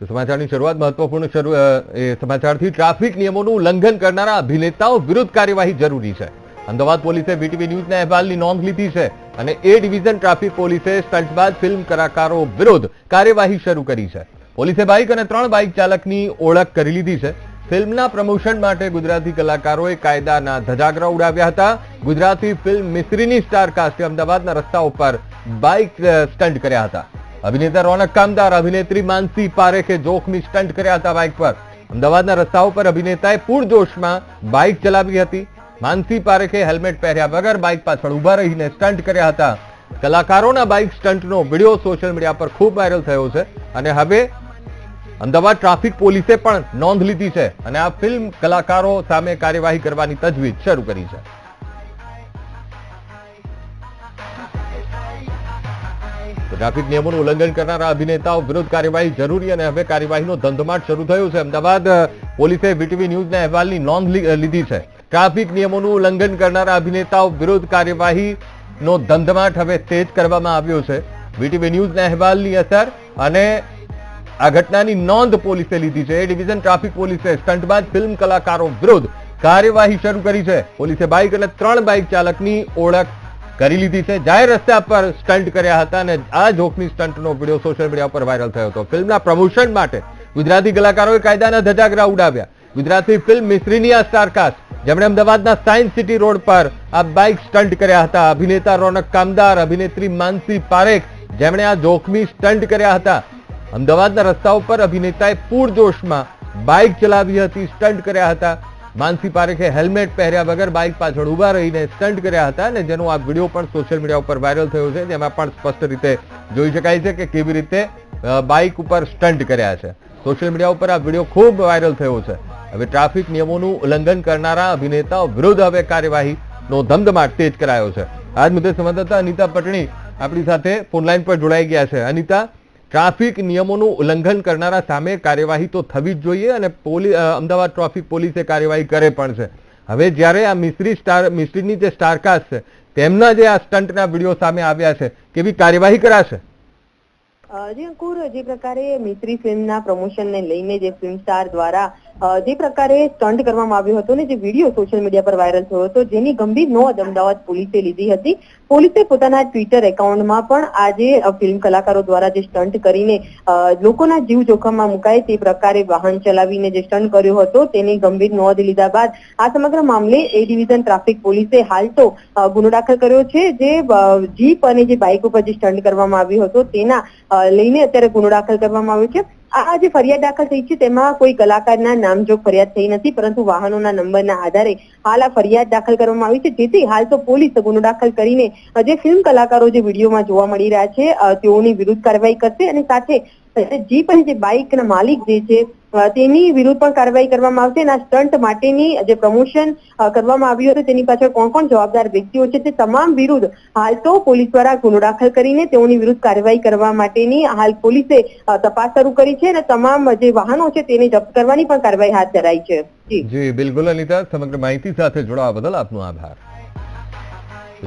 તો સમાચારની શરૂઆત મહત્વપૂર્ણ સમાચારથી ટ્રાફિક નિયમોનું ઉલ્લંઘન કરનારા અભિનેતાઓ વિરુદ્ધ કાર્યવાહી જરૂરી છે. અમદાવાદ પોલીસે વીટીવી ન્યૂઝના અહેવાલની નોંધ લીધી છે અને એ ડિવિઝન ટ્રાફિક પોલીસે સ્ટંટબાજ ફિલ્મ કલાકારો વિરુદ્ધ કાર્યવાહી શરૂ કરી છે. પોલીસે બાઇક અને ત્રણ બાઇક ચાલકની ઓળખ કરી લીધી છે. ફિલ્મના પ્રમોશન માટે ગુજરાતી કલાકારોએ કાયદાના ધજાગરા ઉડાવ્યા હતા. ગુજરાતી ફિલ્મ મિસ્ત્રીની સ્ટાર કાસ્ટે અમદાવાદના રસ્તા ઉપર બાઇક સ્ટન્ટ કર્યા હતા. અભિનેતા રોનક કામદાર અભિનેત્રી માનસી પારેખે જોખમી સ્ટન્ટ કર્યા હતા બાઇક પર. અમદાવાદના રસ્તાઓ પર અભિનેતાએ પૂરજોશમાં બાઇક ચલાવી હતી. માનસી પારેખે હેલ્મેટ પહેર્યા વગર બાઇક પાછળ ઊભા રહીને સ્ટન્ટ કર્યા હતા. કલાકારોના બાઇક સ્ટન્ટનો વીડિયો સોશિયલ મીડિયા પર ખૂબ વાયરલ થયો છે અને હવે અમદાવાદ ટ્રાફિક પોલીસે પણ નોંધ લીધી છે અને આ ફિલ્મ કલાકારો સામે કાર્યવાહી કરવાની તજવીજ શરૂ કરી છે. ટ્રાફિક નિયમોનું ઉલ્લંઘન કરનારા અભિનેતાઓ વિરુદ્ધ કાર્યવાહી જરૂરી અને હવે કાર્યવાહીનો ધંધમાટ શરૂ થયો છે. અમદાવાદ પોલીસે વીટીવી ન્યૂઝના અહેવાલની નોંધ લીધી છે. ટ્રાફિક નિયમોનું ઉલ્લંઘન કરનારા અભિનેતાઓ વિરુદ્ધ કાર્યવાહીનો ધંધમાટ હવે તેજ કરવામાં આવ્યો છે. વીટીવી ન્યૂઝના અહેવાલની અસર અને આ ઘટનાની નોંધ પોલીસે લીધી છે. એ ડિવિઝન ટ્રાફિક પોલીસે સ્ટંટબાજ ફિલ્મ કલાકારો વિરુદ્ધ કાર્યવાહી શરૂ કરી છે. પોલીસે બાઇક અને ત્રણ બાઇક ચાલકની ઓળખ કરી લીધી છે. જાહેર રસ્તા પર સ્ટન્ટ કર્યા હતા અને આ જોખમી સ્ટન્ટનો વીડિયો સોશિયલ મીડિયા પર વાયરલ થયો હતો. ફિલ્મના પ્રમોશન માટે ગુજરાતી કલાકારોએ કાયદાના ધજાગરા ઉડાવ્યા. ગુજરાતી ફિલ્મ મિશ્રીની આ સ્ટારકાસ્ટ જેમણે અમદાવાદના સાયન્સ સિટી રોડ પર આ બાઇક સ્ટન્ટ કર્યા હતા. અભિનેતા રોનક કામદાર, અભિનેત્રી માનસી પારેખ જેમણે આ જોખમી સ્ટન્ટ કર્યા હતા. અમદાવાદના રસ્તાઓ પર અભિનેતાએ પૂરજોશમાં બાઇક ચલાવી હતી સ્ટન્ટ કર્યા હતા. માનસી પારેખે હેલ્મેટ પહેર્યા વગર બાઇક પાછળ ઊભા રહીને સ્ટન્ટ કર્યા હતા અને જેનો આ વીડિયો પણ સોશિયલ મીડિયા ઉપર વાયરલ થયો છે, જેમાં પણ સ્પષ્ટ રીતે જોઈ શકાય છે કે કેવી રીતે બાઇક ઉપર સ્ટન્ટ કર્યા છે. સોશિયલ મીડિયા ઉપર આ વીડિયો ખૂબ વાયરલ થયો છે. હવે ટ્રાફિક નિયમોનું ઉલ્લંઘન કરનારા અભિનેતાઓ વિરુદ્ધ હવે કાર્યવાહીનો ધમધમાટ તેજ કરાયો છે. આજ મુદ્દે સંવાદદાતા અનિતા પટણી આપણી સાથે ફોનલાઈન પર જોડાઈ ગયા છે. અનિતા ટ્રાફિક નિયમોનું ઉલ્લંઘન કરનારા સામે કાર્યવાહી તો થવી જ જોઈએ અને પોલીસ અમદાવાદ ટ્રાફિક પોલીસે કાર્યવાહી કરે પણ છે. હવે જ્યારે આ મિસ્ત્રી સ્ટાર, મિસ્ત્રીની જે સ્ટારકાસ્ટ છે, તેમના જે આ સ્ટન્ટના વીડિયો સામે આવ્યા છે, કેવી કાર્યવાહી કરાશે? જે, અંકુર, જે પ્રકારે મિત્રી ફિલ્મના પ્રમોશનને લઈને જે ફિલ્મ સ્ટાર દ્વારા જે પ્રકારે સ્ટન્ટ કરવામાં આવ્યો હતો ને જે વીડિયો સોશિયલ મીડિયા પર વાયરલ થયો હતો, જેની ગંભીર નોંધ અમદાવાદ પોલીસે લીધી હતી. પોલીસે પોતાના ટ્વિટર એકાઉન્ટમાં પણ આ જે ફિલ્મ કલાકારો દ્વારા જે સ્ટન્ટ કરીને લોકોના જીવ જોખમમાં મુકાય તે પ્રકારે વાહન ચલાવીને જે સ્ટન્ટ કર્યો હતો, તેની ગંભીર નોંધ લીધા બાદ આ સમગ્ર મામલે એ ડિવિઝન ટ્રાફિક પોલીસે હાલ તો ગુનો દાખલ કર્યો છે. જે જીપ અને જે બાઇક ઉપર જે સ્ટન્ટ કરવામાં આવ્યો હતો, તેના લઈને અત્યારે ગુનો દાખલ કરવામાં આવ્યો છે. આ જે ફરિયાદ દાખલ થઈ છે. તેમાં કોઈ કલાકારના નામજોગ ફરિયાદ થઈ નથી, પરંતુ વાહનોના નંબરના આધારે હાલ આ ફરિયાદ દાખલ કરવામાં આવી છે. જેથી હાલ તો પોલીસ ગુનો દાખલ કરીને જે ફિલ્મ કલાકારો જે વિડીયોમાં જોવા મળી રહ્યા છે તેઓની વિરુદ્ધ કાર્યવાહી કરશે અને સાથે જીપ પણ જે બાઇકના માલિક જે છે તેની વિરુદ્ધ પણ કાર્યવાહી કરવામાં આવશે અને આ સ્ટન્ટ માટેની જે પ્રમોશન કરવામાં આવ્યું હતું, તેની પાછળ કોણ કોણ જવાબદાર વ્યક્તિઓ છે તે તમામ વિરુદ્ધ હાલ તો પોલીસ દ્વારા ગુનો દાખલ કરીને તેઓની વિરુદ્ધ કાર્યવાહી કરવા માટેની હાલ પોલીસે તપાસ શરૂ કરી છે અને તમામ જે વાહનો છે તેને જપ્ત કરવાની પણ કાર્યવાહી હાથ ધરાઈ છે. જી. જી, બિલકુલ અનિતા, સમગ્ર માહિતી સાથે જોડાવા બદલ આપનો આભાર.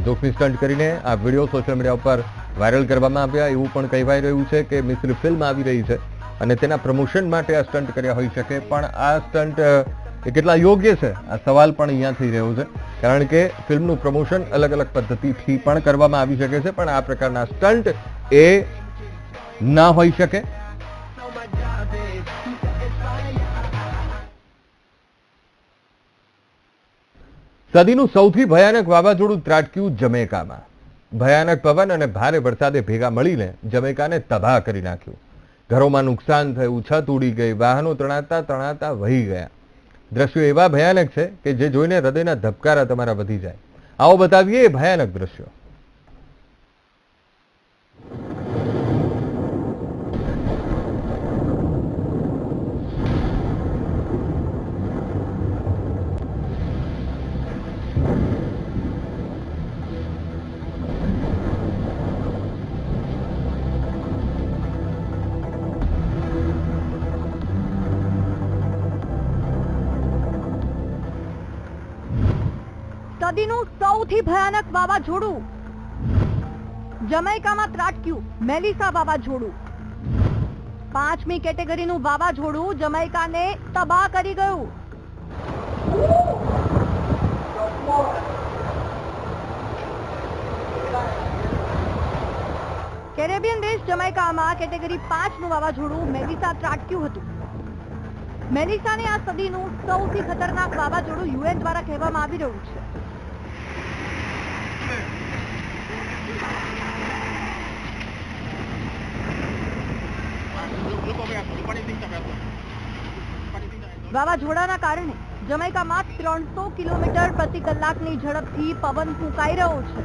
જોખમી સ્ટન્ટ કરીને આ વીડિયો સોશિયલ મીડિયા ઉપર વાયરલ કરવામાં આવ્યા એવું પણ કહેવાય રહ્યું છે કે મિશ્ર ફિલ્મ આવી રહી છે અને તેના પ્રમોશન માટે આ સ્ટન્ટ કર્યા હોઈ શકે, પણ આ સ્ટન્ટ કેટલા યોગ્ય છે? આ સવાલ પણ અહીંયા થઈ રહ્યો છે. કારણ કે ફિલ્મનું પ્રમોશન અલગ અલગ પદ્ધતિથી પણ કરવામાં આવી શકે છે, પણ આ પ્રકારના સ્ટન્ટ એ ના હોઈ શકે. સદીનું સૌથી ભયાનક વાવાઝોડું ત્રાટક્યું જમૈકામાં. ભયાનક પવન અને ભારે વરસાદે ભેગા મળીને જમૈકાને તબાહ કરી નાખ્યું. ઘરોમાં નુકસાન થયું, છત ઉડી ગઈ, વાહનો તણાતા તણાતા વહી ગયા. દ્રશ્યો એવા ભયાનક છે કે જે જોઈને હૃદયના ધબકારા તમારા વધી જાય. આવો બતાવીએ એ ભયાનક દ્રશ્યો. સદીનું સૌથી ભયાનક વાવાઝોડું. જમૈકામાં ત્રાટક્યું મેલિસા વાવાઝોડું. પાંચમી કેટેગરીનું વાવાઝોડું જમૈકાને તબાહ કરી ગયું. કેરેબિયન દેશ જમૈકામાં કેટેગરી પાંચનું વાવાઝોડું મેલિસા ત્રાટક્યું હતું. મેલિસાને આ સદીનું સૌથી ખતરનાક વાવાઝોડું યુએન દ્વારા કહેવામાં આવી રહ્યું છે. વાવાઝોડાના કારણે જમૈકામાં ત્રણસો કિલોમીટર પ્રતિ કલાકની ઝડપથી પવન ફૂંકાઈ રહ્યો છે.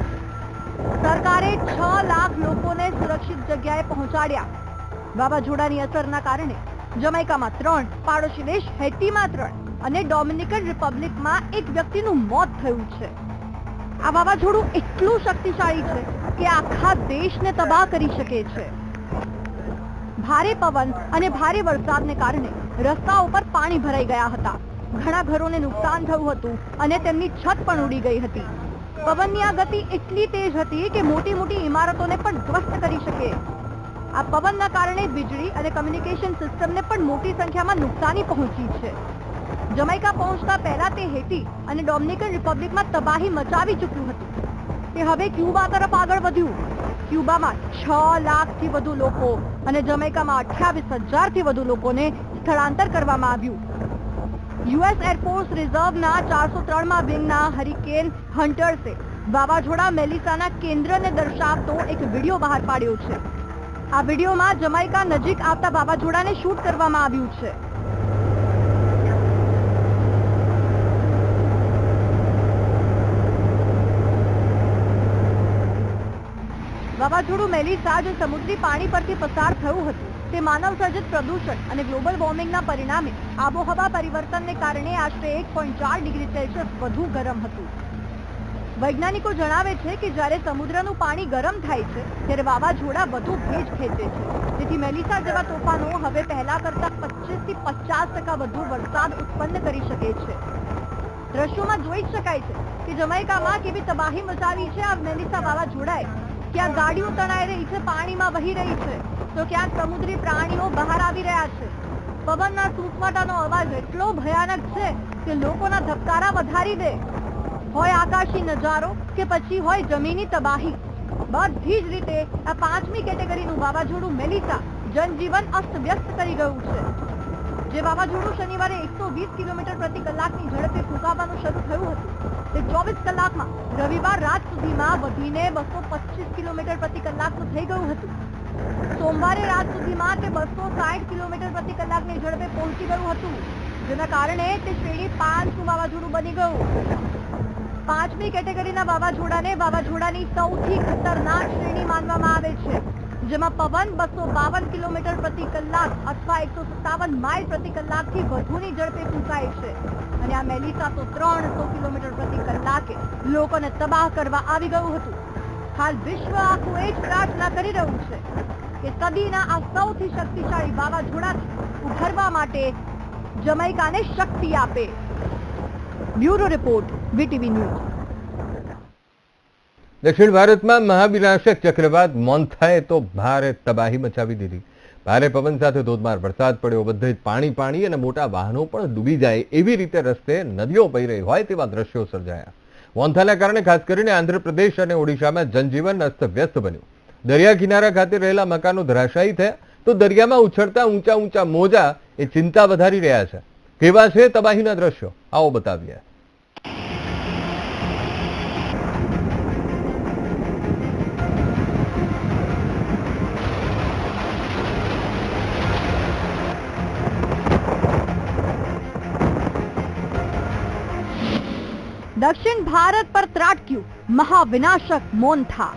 સરકારે છ લાખ લોકોને સુરક્ષિત જગ્યાએ પહોંચાડ્યા. વાવાઝોડાની અસરના કારણે જમૈકામાં ત્રણ, પાડોશી દેશ હેટીમાં ત્રણ અને ડોમિનિકન રિપબ્લિકમાં એક વ્યક્તિનું મોત થયું છે. આ વાવાઝોડું એટલું શક્તિશાળી છે કે આખા દેશને તબાહ કરી શકે છે. ભારે પવન અને ભારે વરસાદને કારણે રસ્તા ઉપર પાણી ભરાઈ ગયા હતા. ઘણા ઘરોને નુકસાન થયું હતું અને તેમની છત પણ ઉડી ગઈ હતી. પવનની આ ગતિ એટલી તેજ હતી કે મોટી મોટી ઇમારતોને પણ ધ્વસ્ત કરી શકે. આ પવનના કારણે વીજળી અને કમ્યુનિકેશન સિસ્ટમને પણ મોટી સંખ્યામાં નુકસાની પહોંચી છે. જમૈકા પહોંચતા પહેલા તે હેટી અને ડોમિનિકન રિપબ્લિકમાં તબાહી મચાવી ચૂક્યું હતું. તે હવે ક્યુબા તરફ આગળ વધ્યું. ક્યુબામાં છ લાખથી વધુ લોકો અને જમૈકામાં અઠ્યાવીસ હજારથી વધુ લોકોને સ્થળાંતર કરવામાં આવ્યું. યુએસ એરફોર્સ રિઝર્વના ચારસો ત્રણમાં વિંગના હરિકેન હન્ટર્સે વાવાઝોડા મેલિસાના કેન્દ્રને દર્શાવતો એક વીડિયો બહાર પાડ્યો છે. આ વિડીયોમાં જમૈકા નજીક આવતા વાવાઝોડાને શૂટ કરવામાં આવ્યું છે. વાવાઝોડું મેલિસા જે સમુદ્રી પાણી પરથી પસાર થયું હતું. તે માનવ સર્જિત પ્રદૂષણ અને ગ્લોબલ વોર્મિંગના પરિણામે આબોહવા પરિવર્તનને કારણે આશરે એક ડિગ્રી સેલ્સિયસ વધુ ગરમ હતું. વૈજ્ઞાનિકો જણાવે છે કે જ્યારે સમુદ્રનું પાણી ગરમ થાય છે, ત્યારે વાવાઝોડા વધુ ભેજ ખેંચે છે. તેથી મેલિસા જેવા તોફાનો હવે પહેલા કરતા પચીસથી પચાસ ટકા વધુ વરસાદ ઉત્પન્ન કરી શકે છે. દ્રશ્યોમાં જોઈ શકાય છે કે જમૈકામાં કેવી તબાહી મચાવી છે આ મેલિસા વાવાઝોડાએ. ક્યાં ગાડીઓ તણાઈ રહી છે, પાણીમાં વહી રહી છે. તો ક્યાંક સમુદ્રી પ્રાણીઓ બહાર આવી રહ્યા છે. પવનના સૂસવાટાનો અવાજ એટલો ભયાનક છે કે લોકોના ધબકારા વધારી દે. હોય આકાશી નજારો કે પછી હોય જમીની તબાહી. બધી જ રીતે આ પાંચમી કેટેગરીનું વાવાઝોડું મેલિસા જનજીવન અસ્તવ્યસ્ત કરી ગયું છે. જે વાવાઝોડું શનિવારે એકસો કિલોમીટર પ્રતિ કલાકની ઝડપે ફૂંકાવાનું શરૂ થયું હતું. તે ચોવીસ કલાકમાં રવિવાર રાત સુધીમાં વધીને બસો કિલોમીટર પ્રતિ કલાકનું થઈ ગયું હતું. સોમવારે રાત સુધીમાં તે બસો સાઠ કિલોમીટર પ્રતિ કલાકની ઝડપે પહોંચી ગયું હતું. જેના કારણે તે શ્રેણી પાંચનું વાવાઝોડું બની ગયું. પાંચમી કેટેગરીના વાવાઝોડાને વાવાઝોડાની સૌથી ખતરનાક શ્રેણી માનવામાં આવે છે. જેમાં પવન બસો બાવન કિલોમીટર પ્રતિ કલાક અથવા એકસો સત્તાવન માઇલ પ્રતિ કલાકથી વધુની ઝડપે ફૂંકાય છે. અને આ મેલિસા તો ત્રણસો કિલોમીટર પ્રતિ કલાકે લોકોને તબાહ કરવા આવી ગયું હતું. હાલ વિશ્વ આખું એ જ પ્રાર્થના કરી રહ્યું છે કે સદીના આ સૌથી શક્તિશાળી વાવાઝોડાથી ઉભરવા માટે જમૈકાને શક્તિ આપે. Bureau report, VTV news. દક્ષિણ ભારતમાં મહાવિનાશક ચક્રવાત મોન્થાએ તો ભારે તબાહી મચાવી દીધી. ભારે પવન સાથે ધોધમાર વરસાદ પડ્યો. બધે જ પાણી પાણી અને મોટા વાહનો પણ ડૂબી જાય એવી રીતે રસ્તે નદીઓ પહી રહી હોય તેવા દ્રશ્યો સર્જાયા. મોન્થાના કારણે ખાસ કરીને આંધ્રપ્રદેશ અને ઓડિશામાં જનજીવન અસ્તવ્યસ્ત બન્યું. દરિયા કિનારા ખાતે રહેલા મકાનો ધરાશાયી થયા. તો દરિયામાં ઉછળતા ઊંચા ઊંચા મોજા એ ચિંતા વધારી રહ્યા છે. કેવા છે તબાહીના દ્રશ્યો? આવો બતાવીએ. દક્ષિણ ભારત પર ત્રાટક્યું મહાવિનાશક મોન્થા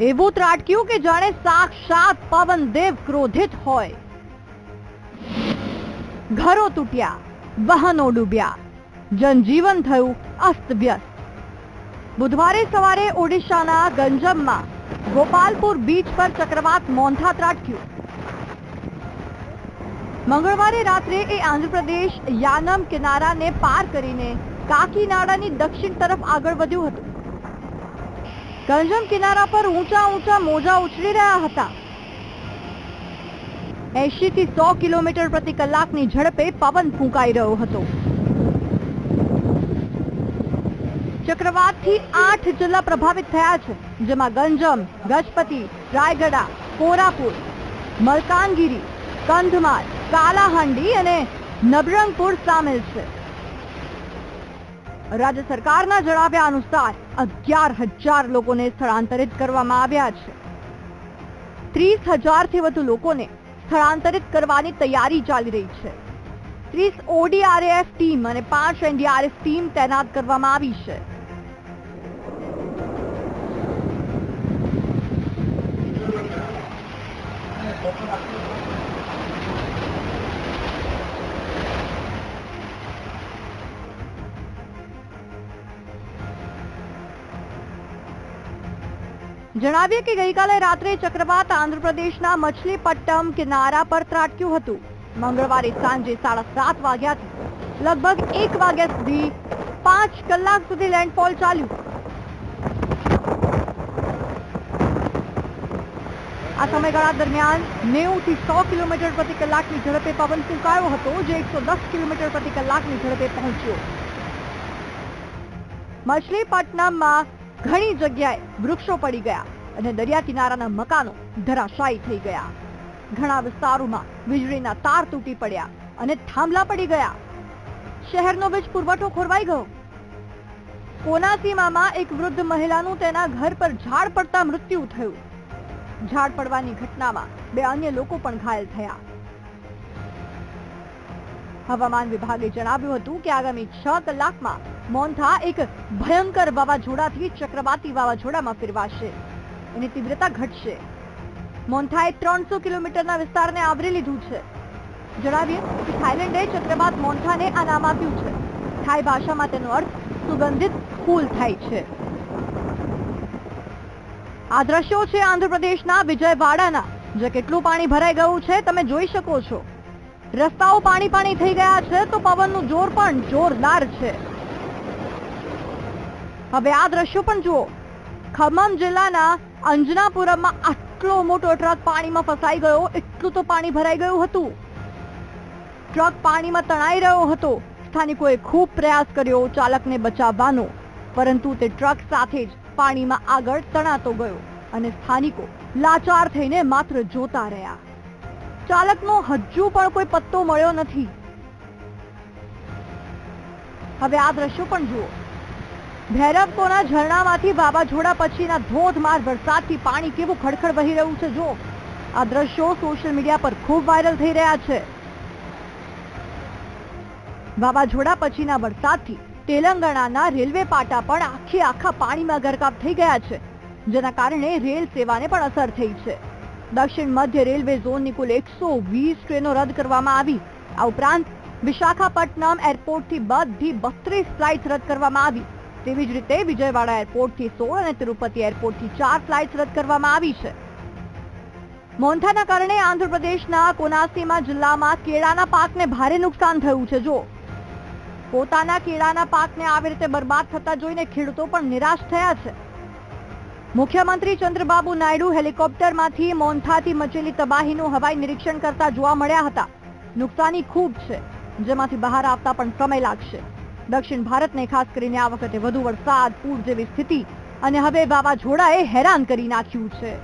એવું ત્રાટક્યું કે જાણે સાક્ષાત પવન દેવ ક્રોધિત હોય ઘરો તૂટ્યા વાહનો ડૂબ્યા જનજીવન થયું અસ્તવ્યસ્ત બુધવારે સવારે ઓડિશાના ગંજમમાં ગોપાલપુર બીચ પર ચક્રવાત મોન્થા ત્રાટક્યું મંગળવારે રાત્રે એ આંધ્રપ્રદેશ યાનમ કિનારાને પાર કરીને કાકીનાડાની દક્ષિણ તરફ આગળ વધ્યું હતું. ગંજમ કિનારા પર ઊંચા ઊંચા મોજા ઉછળી રહ્યા હતા. એસી થી સો કિલોમીટર પ્રતિ કલાકની ઝડપે પવન ફૂંકાઈ રહ્યો હતો. ચક્રવાતથી આઠ જિલ્લા પ્રભાવિત થયા છે, જેમાં ગંજમ, ગજપતિ, રાયગડા, કોરાપુર, મલકાનગીરી કંધમાલ કાલાહાંડી અને નબરંગપુર સામેલ છે. રાજ્ય સરકારના જણાવ્યા અનુસાર અગિયાર હજાર લોકોને સ્થળાંતરિત કરવામાં આવ્યા છે. ત્રીસ હજારથી વધુ લોકોને સ્થળાંતરિત કરવાની તૈયારી ચાલી રહી છે. ત્રીસ ઓડીઆરએફ ટીમ અને પાંચ એનડીઆરએફ ટીમ તૈનાત કરવામાં આવી છે. જણાવીએ કે ગઈકાલે રાત્રે ચક્રવાત આંધ્રપ્રદેશના મછલીપટ્ટમ કિનારા પર ત્રાટક્યું હતું. મંગળવારે સાંજે સાડા સાત વાગ્યાથી લગભગ એક વાગ્યા સુધી પાંચ કલાક સુધી લેન્ડફોલ ચાલ્યું. આ સમયગાળા દરમિયાન નેવું થી સો કિલોમીટર પ્રતિ કલાકની ઝડપે પવન ફૂંકાયો હતો, જે એકસો દસ કિલોમીટર પ્રતિ કલાકની ઝડપે પહોંચ્યો. મછલીપટ્ટનમમાં ઘણી જગ્યાએ વૃક્ષો પડી ગયા અને દરિયા કિનારાના મકાનો ધરાશાયી થઈ ગયા. ઘણા વિસ્તારોમાં વીજળીના તાર તૂટી પડ્યા અને થાંભલા પડી ગયા. શહેરનો વીજ પુરવઠો ખોરવાઈ ગયો. કોનાસીમામાં એક વૃદ્ધ મહિલાનું તેના ઘર પર ઝાડ પડતા મૃત્યુ થયું. ઝાડ પડવાની ઘટનામાં બે અન્ય લોકો પણ ઘાયલ થયા. હવામાન વિભાગે જણાવ્યું હતું કે આગામી છ કલાકમાં મોન્થા એક ભયંકર વાવાઝોડાથી ચક્રવાતી વાવાઝોડામાં ફેરવાશે. એની તીવ્રતા ઘટશે. મોન્થાએ ત્રણસો કિલોમીટરના વિસ્તારને આવરી લીધું છે. જણાવીએ કે થાઈલેન્ડે ચક્રવાત મોન્થાને આ નામ આપ્યું છે. થાઈ ભાષામાં તેનો અર્થ સુગંધિત ફૂલ થાય છે. આ દ્રશ્યો છે આંધ્રપ્રદેશના વિજયવાડાના જે કેટલું પાણી ભરાઈ ગયું છે તમે જોઈ શકો છો. રસ્તાઓ પાણી પાણી થઈ ગયા છે તો પવનનું જોર પણ જોરદાર છે. હવે આ દ્રશ્યો પણ જુઓ. ખમમ જિલ્લાના અંજનાપુરમમાં આટલો મોટો ટ્રક પાણીમાં ફસાઈ ગયો, એટલું તો પાણી ભરાઈ ગયું હતું. ટ્રક પાણીમાં તણાઈ રહ્યો હતો. સ્થાનિકોએ ખૂબ પ્રયાસ કર્યો ચાલકને બચાવવાનો, પરંતુ તે ટ્રક સાથે જ પાણીમાં આગળ તણાતો ગયો અને સ્થાનિકો લાચાર થઈને માત્ર જોતા રહ્યા. ચાલકનો હજુ પણ કોઈ પત્તો મળ્યો નથી. હવે આ દ્રશ્યો પણ જુઓ. ભૈરવકોના ઝરણામાંથી વાવાઝોડા પછીના ધોધમાર વરસાદથી પાણી કેવું ખડખડ વહી રહ્યું છે જો આ દ્રશ્યો સોશિયલ મીડિયા પર ખૂબ વાયરલ થઈ રહ્યા છે. વાવાઝોડા પછીના વરસાદથી તેલંગાણાના રેલવે પાટા પણ આખી આખા પાણીમાં ગરકાવ થઈ ગયા છે, જેના કારણે રેલ સેવાને પણ અસર થઈ છે. દક્ષિણ મધ્ય રેલવે ઝોનની કુલ એકસો વીસ ટ્રેનો રદ કરવામાં આવી. આ ઉપરાંત વિશાખાપટ્ટનમ એરપોર્ટથી બધી બત્રીસ ફ્લાઇટ રદ કરવામાં આવી. તેવી જ રીતે વિજયવાડા એરપોર્ટથી સોળ અને તિરુપતિ એરપોર્ટથી ચાર ફ્લાઇટ રદ કરવામાં આવી છે. મોન્થાના કારણે આંધ્રપ્રદેશના કોનાસીમા જિલ્લામાં કેળાના પાકને ભારે નુકસાન થયું છે. જો પોતાના કેળાના પાકને આવી રીતે બરબાદ થતા જોઈને ખેડૂતો પણ નિરાશ થયા છે. મુખ્યમંત્રી ચંદ્રબાબુ નાયડુ હેલિકોપ્ટરમાંથી મોન્થાથી મચેલી તબાહીનું હવાઈ નિરીક્ષણ કરતા જોવા મળ્યા હતા. નુકસાની ખૂબ છે, જેમાંથી બહાર આવતા પણ સમય લાગશે. દક્ષિણ ભારતને ખાસ કરીને આ વખતે વધુ વરસાદ, પૂર જેવી સ્થિતિ અને હવે વાવાઝોડાએ હેરાન કરી નાખ્યું છે.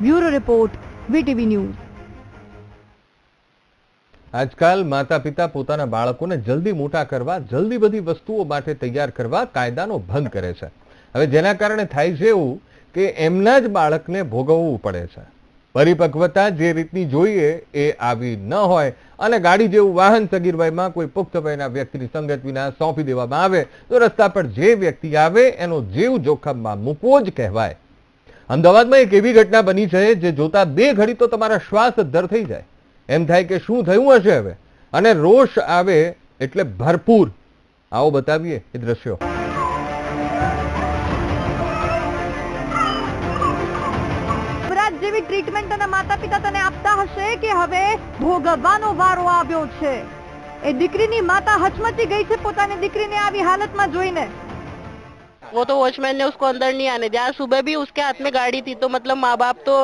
Bureau report, VTV news. આજકાલ માતા પિતા પોતાના બાળકોને જલ્દી મોટા કરવા, જલ્દી બધી વસ્તુઓ માટે તૈયાર કરવા કાયદાનો ભંગ કરે છે. હવે જેના કારણે થાય છે એવું કે એમના જ બાળકને ભોગવવું પડે છે. પરિપક્વતા જે રીતની જોઈએ એ આવી ન હોય. અને ગાડી જેવું વાહન સગીર વયમાં કોઈ પુખ્ત વયના વ્યક્તિની સંગત વિના સોંપી દેવામાં આવે, તો રસ્તા પર જે વ્યક્તિ આવે એનો જીવ જોખમમાં મૂકવો જ કહેવાય. અમદાવાદમાં એક એવી ઘટના બની છે જે જોતા બે ઘડી તો તમારા શ્વાસ ધર થઈ જાય. એમ થાય કે શું થયું હશે હવે? અને રોષ આવે એટલે ભરપૂર. આવો બતાવીએ એ દ્રશ્યો. ટ્રીટમેન્ટ તને માતા પિતા તને આપતા હશે કે હવે ભોગવવાનો વારો આવ્યો છે એ દીકરીની માતા હચમચી ગઈ છે પોતાની દીકરીને આવી હાલતમાં જોઈને वो तो वॉचमैन ने उसको अंदर नहीं आने दिया आज सुबह भी उसके हाथ में गाड़ी थी तो मतलब माँ बाप तो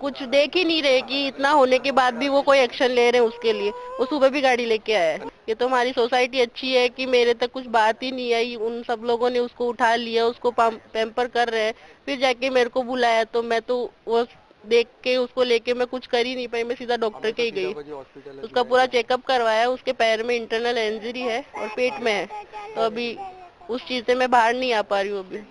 कुछ देख ही नहीं रहे कि इतना होने के बाद भी वो कोई एक्शन ले रहे हैं उसके लिए वो सुबह भी गाड़ी लेके आया है ये तो हमारी सोसाइटी अच्छी है कि मेरे तक कुछ बात ही नहीं आई उन सब लोगों ने उसको उठा लिया उसको पैम्पर कर रहे हैं फिर जाके मेरे को बुलाया तो मैं तो वो देख के उसको लेके मैं कुछ कर ही नहीं पाई मैं सीधा डॉक्टर के ही गई उसका पूरा चेकअप करवाया उसके पैर में इंटरनल इंजरी है और पेट में है तो अभी उस चीज से मैं बाहर नहीं आ पा रही हूँ अभी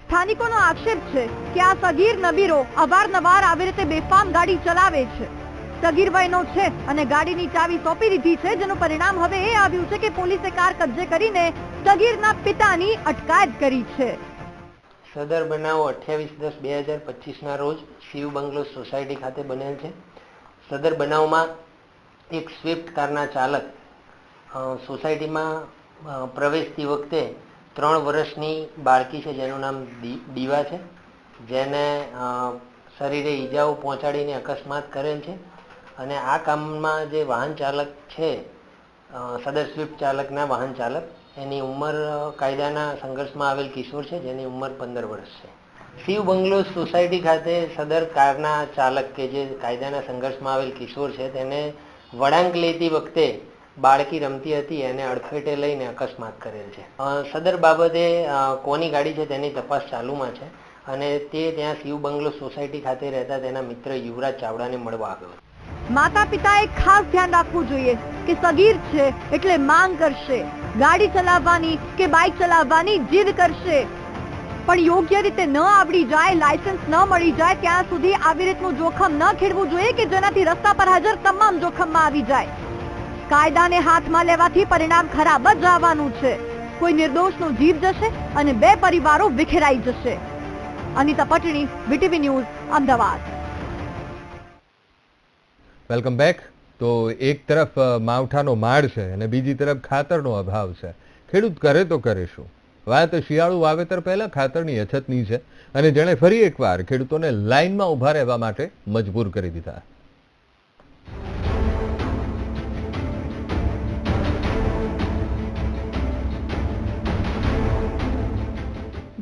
સ્થાનિકોનો આક્ષેપ છે કે આ સગીર નબીરો અવારનવાર આવી રીતે બેફામ ગાડી ચલાવે છે સગીર વયનો છે અને ગાડીની ચાવી સોંપી દીધી છે જેનું પરિણામ હવે એ આવ્યું છે કે પોલીસે કાર કબજે કરીને સગીરના પિતાની અટકાયત કરી છે સદર બનાવ અઠ્યાવીસ દસ બે હજાર પચીસના રોજ શિવ બંગલો સોસાયટી ખાતે બનેલ છે. સદર બનાવમાં એક સ્વિફ્ટ કારના ચાલક સોસાયટીમાં પ્રવેશતી વખતે ત્રણ વર્ષની બાળકી છે, જેનું નામ દીવા છે. જેને શરીરે ઈજાઓ પહોંચાડીને અકસ્માત કરેલ છે. અને આ કામમાં જે વાહન ચાલક છે સદર સ્વિફ્ટ ચાલકના વાહન ચાલક એની ઉંમર કાયદાના સંઘર્ષમાં આવેલ કિશોર છે, જેની ઉંમર પંદર વર્ષ છે. શિવ બંગલો સોસાયટી ખાતે સદર કારના ચાલક કે જે કાયદાના સંઘર્ષમાં આવેલ કિશોર છે, તેને વળાંક લેતી વખતે બાળકી રમતી હતી, એને અડફેટે લઈને અકસ્માત કરેલ છે. સદર બાબતે કોની ગાડી છે તેની તપાસ ચાલુમાં છે અને તે ત્યાં શિવ બંગલો સોસાયટી ખાતે રહેતા તેના મિત્ર યુવરાજ ચાવડાને મળવા આવ્યો માતા પિતાએ ખાસ ધ્યાન રાખવું જોઈએ કે સગીર છે એટલે માંગ કરશે. ગાડી ચલાવવાની કે બાઇક ચલાવવાની જીદ કરશે. પણ યોગ્ય રીતે ન આવડી જાય, લાયસન્સ ન મળી જાય, ત્યાં સુધી આવી રીતનું જોખમ ન ખેડવું જોઈએ કે જેનાથી રસ્તા પર હાજર તમામ જોખમમાં આવી જાય. કાયદાને હાથમાં લેવાથી પરિણામ ખરાબ જ આવવાનું છે. કોઈ નિર્દોષનો જીવ જશે અને બે પરિવારો વિખેરાઈ જશે. Anita Patni, VTV news, Ahmedabad. Welcome back તો એક તરફ માવઠાનો માળ છે અને બીજી તરફ ખાતરનો અભાવ છે. ખેડૂત કરે તો કરે શું? વાત શિયાળુ વાવેતર પહેલા ખાતરની અછતની છે અને જેણે ફરી એકવાર ખેડૂતોને લાઇનમાં ઊભા રહેવા માટે મજબૂર કરી દીધા.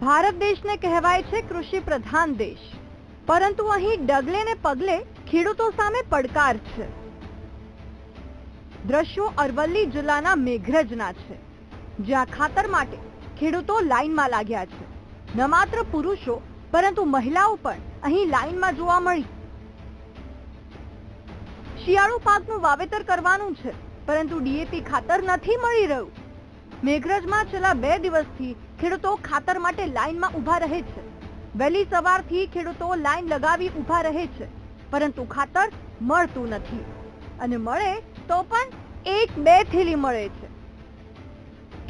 ભારત દેશને કહેવાય છે કૃષિ પ્રધાન દેશ. પરંતુ અહીં ડગલે ને પગલે ખેડૂતો સામે પડકાર છે. દ્રશ્યો અરવલ્લી જિલ્લાના મેઘરજના છે, જ્યાં ખાતર માટે ખેડૂતો લાઈનમાં લાગ્યા છે. ન માત્ર પુરુષો, પરંતુ મહિલાઓ પણ અહીં લાઇનમાં જોવા મળી. શિયાળુ પાકનું વાવેતર કરવાનું છે, પરંતુ ડીએપી ખાતર નથી મળી રહ્યું. મેઘરજમાં છેલ્લા બે દિવસથી ખેડૂતો ખાતર માટે લાઇનમાં ઊભા રહે છે. વહેલી સવારથી ખેડૂતો લાઇન લગાવી ઊભા રહે છે, પરંતુ ખાતર મળતું નથી. અને મળે તો પણ એક બે થેલી મળે છે.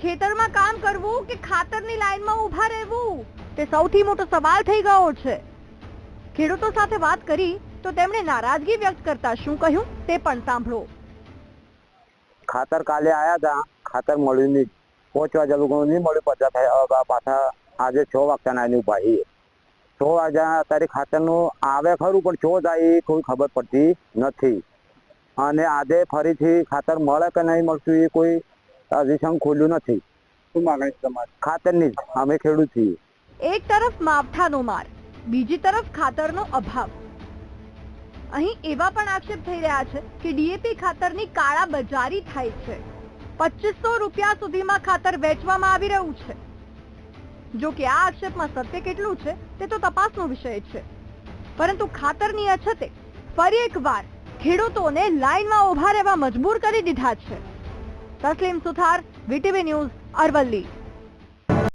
ખેતરમાં કામ કરવું કે ખાતરની લાઈનમાં ઊભા રહેવું? તે સૌથી મોટો સવાલ થઈ ગયો છે. ખેડૂતો સાથે વાત કરી તો તેમણે નારાજગી વ્યક્ત કરતા શું કહ્યું તે પણ સાંભળો. ખાતર કાલે આયા હતા ખાતર મળ્યું નહીં. પાંચ વાગ્યા લોકો નહીં મળ્યું. પચાસ પાછા આજે છ વાગતાના એની ઊભા છ વાગ્યા અત્યારે ખાતરનું આવે ખરું, પણ છ જાય એ કોઈ ખબર પડતી નથી. અને આજે ફરીથી ખાતર મળે કે નહીં મળતું એ કોઈ અધિસંગ ખોલ્યું નથી. શું માંગણી છે તમારી? ખાતરની જ. અમે ખેડૂત છીએ. એક તરફ માવઠાનો માર બીજી તરફ ખાતરનો અભાવ. અહીં એવા પણ આક્ષેપ થઈ રહ્યા છે કે ડીએપી ખાતરની કાળા બજારી થાય છે. પચીસો રૂપિયા સુધીમાં ખાતર વેચવામાં આવી રહ્યું છે. જો કે આ આક્ષેપમાં સત્ય કેટલું છે તે તો તપાસનો વિષય છે. પરંતુ ખાતરની અછતે ફરી એકવાર ખેડૂતોને લાઈનમાં ઊભા રહેવા મજબૂર કરી દીધા છે. Tasleem Suthar VTV news Aravalli.